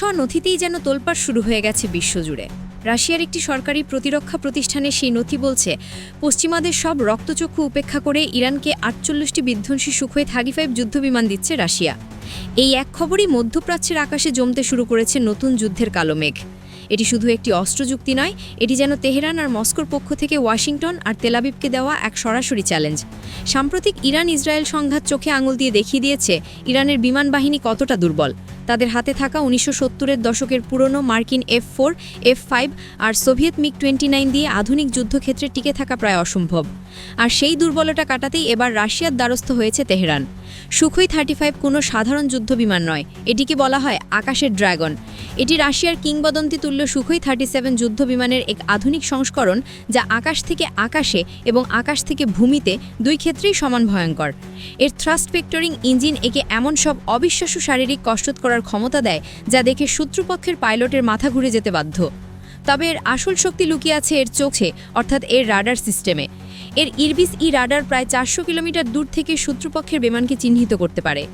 হওয়া নথিতেই যেন তোলপাড় শুরু হয়ে গেছে বিশ্বজুড়ে। রাশিয়ার একটি সরকারি প্রতিরক্ষা প্রতিষ্ঠানের সেই নথি বলছে, পশ্চিমাদের সব রক্তচক্ষু উপেক্ষা করে ইরানকে আটচল্লিশটি বিধ্বংসী সুখোই থার্টি ফাইভ যুদ্ধবিমান দিচ্ছে রাশিয়া। এই এক খবরই মধ্যপ্রাচ্যের আকাশে জমতে শুরু করেছে নতুন যুদ্ধের কালো মেঘ। এটি শুধু একটি অস্ত্রযুক্তি নয়, এটি যেন তেহরান আর মস্কোর পক্ষ থেকে ওয়াশিংটন আর তেলাবিবকে দেওয়া এক সরাসরি চ্যালেঞ্জ। সাম্প্রতিক ইরান ইসরায়েল সংঘাত চোখে আঙুল দিয়ে দেখিয়ে দিয়েছে, ইরানের বিমান বাহিনী কতটা দুর্বল। তাদের হাতে থাকা উনিশশো সত্তরের দশকের পুরনো মার্কিন এফ ফোর, এফ ফাইভ আর সোভিয়েত মিগ টোয়েন্টি নাইন দিয়ে আধুনিক যুদ্ধক্ষেত্রে টিকে থাকা প্রায় অসম্ভব। আর সেই দুর্বলতা কাটাতেই এবার রাশিয়ার দ্বারস্থ হয়েছে তেহরান। সুখই থার্টি ফাইভ কোনো সাধারণ যুদ্ধবিমান নয়, এটিকে বলা হয় আকাশের ড্রাগন। এটি রাশিয়ার কিংবদন্তি তুল্য সুখই থার্টি সেভেন যুদ্ধবিমানের এক আধুনিক সংস্করণ যা আকাশ থেকে আকাশে এবং আকাশ থেকে ভূমিতে দুই ক্ষেত্রেই সমান ভয়ঙ্কর। এর থ্রাস্ট ভেক্টরিং ইঞ্জিন একে এমন সব অবিশ্বাস্য শারীরিক কষ্ট করার ক্ষমতা দেয়, যা দেখে শত্রুপক্ষের পাইলটের মাথা ঘুরে যেতে বাধ্য। তবে এর আসল শক্তি লুকিয়ে আছে এর চোখে, অর্থাৎ এর রাডার সিস্টেমে। এর ইরবিস ই রাডার প্রায় চারশো কিলোমিটার দূর থেকে শত্রুপক্ষের বিমানকে চিহ্নিত করতে পারে।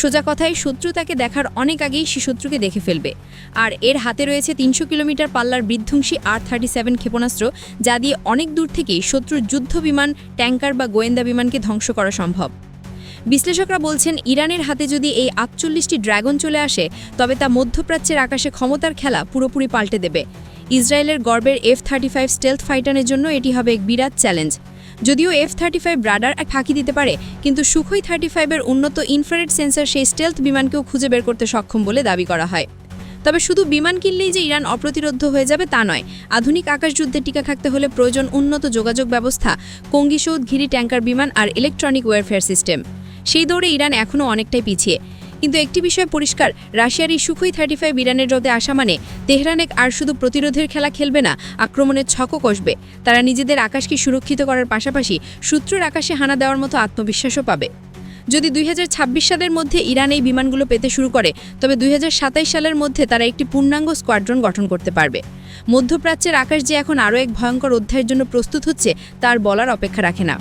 সোজা কথায়, শত্রু তাকে দেখার অনেক আগেই সে শত্রুকে দেখে ফেলবে। আর এর হাতে রয়েছে তিনশো কিলোমিটার পাল্লার বিধ্বংসী আর থার্টি সেভেন ক্ষেপণাস্ত্র, যা দিয়ে অনেক দূর থেকেই শত্রুর যুদ্ধ বিমান ট্যাঙ্কার বা গোয়েন্দা বিমানকে ধ্বংস করা সম্ভব। বিশ্লেষকরা বলছেন, ইরানের হাতে যদি এই আটচল্লিশটি ড্রাগন চলে আসে, তবে তা মধ্যপ্রাচ্যের আকাশে ক্ষমতার খেলা পুরোপুরি পাল্টে দেবে। ইসরায়েলের গর্বের এফ থার্টি ফাইভ স্টেলথ ফাইটারের জন্য এটি হবে এক বিরাট চ্যালেঞ্জ যদিও এফ থার্টি ফাইভ রাডার এক ফাঁকি দিতে পারে, কিন্তু সুখই থার্টি ফাইভের উন্নত ইনফ্রারেড সেন্সর সেই স্টেলথ বিমানকেও খুঁজে বের করতে সক্ষম বলে দাবি করা হয়। তবে শুধু বিমান কিনলেই যে ইরান অপ্রতিরোধ হয়ে যাবে তা নয়, আধুনিক আকাশযুদ্ধে টিকা থাকতে হলে প্রয়োজন উন্নত যোগাযোগ ব্যবস্থা কঙ্গিসৌদ ঘিরি ট্যাঙ্কার বিমান আর ইলেকট্রনিক ওয়ারফেয়ার সিস্টেম সেই দৌড়ে ইরান এখনও অনেকটাই পিছিয়ে। কিন্তু একটি বিষয় পরিষ্কার, রাশিয়ার এই সুখই থার্টি ফাইভ ইরানের রোদে আসা মানে তেহরানে আর শুধু প্রতিরোধের খেলা খেলবে না, আক্রমণের ছকও কষবে। তারা নিজেদের আকাশকে সুরক্ষিত করার পাশাপাশি শত্রুর আকাশে হানা দেওয়ার মতো আত্মবিশ্বাসও পাবে। যদি দুই হাজার ছাব্বিশ সালের মধ্যে ইরান এই বিমানগুলো পেতে শুরু করে, তবে দুই সালের মধ্যে তারা একটি পূর্ণাঙ্গ স্কোয়াড্রন গঠন করতে পারবে। মধ্যপ্রাচ্যের আকাশ যে এখন আরও এক ভয়ঙ্কর অধ্যায়ের জন্য প্রস্তুত হচ্ছে, তার বলার অপেক্ষা রাখে না।